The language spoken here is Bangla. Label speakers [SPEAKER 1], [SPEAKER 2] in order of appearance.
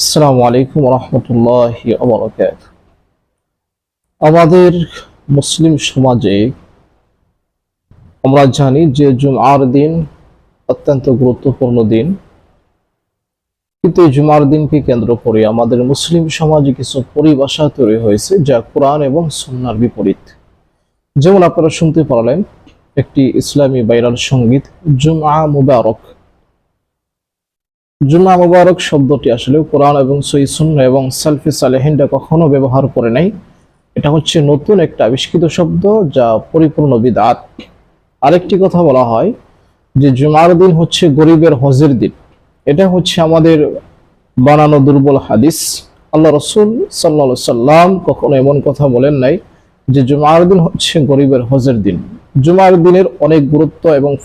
[SPEAKER 1] আসসালামু আলাইকুম রহমতুল্লাহ আমাদের মুসলিম সমাজে আমরা জানি যে জুমার দিন অত্যন্ত গুরুত্বপূর্ণ দিন। কিন্তু এই জুমার দিনকে কেন্দ্র করে আমাদের মুসলিম সমাজে কিছু পরিভাষা তৈরি হয়েছে যা কোরআন এবং সন্ন্যার বিপরীত। যেমন আপনারা শুনতে পারলেন, একটি ইসলামী বাইরাল সংগীত জুমা মুবারক। জুমা মুবারক শব্দটি আসলে কোরআন এবং সই সুন্না এবং সালফি সালেহিনরা কখনো ব্যবহার করে নাই। এটা হচ্ছে নতুন একটা আবিষ্কৃত শব্দ যা পরিপূর্ণ বিদাত। আরেকটি কথা বলা হয় যে জুমার দিন হচ্ছে গরিবের হজের দিন। এটা হচ্ছে আমাদের বানানো দুর্বল হাদিস। আল্লাহ রসুল সাল্লা সাল্লাম কখনো এমন কথা বলেন নাই যে জুমার দিন হচ্ছে গরিবের হজের দিন। জুমার দিনের অনেক গুরুত্ব এবং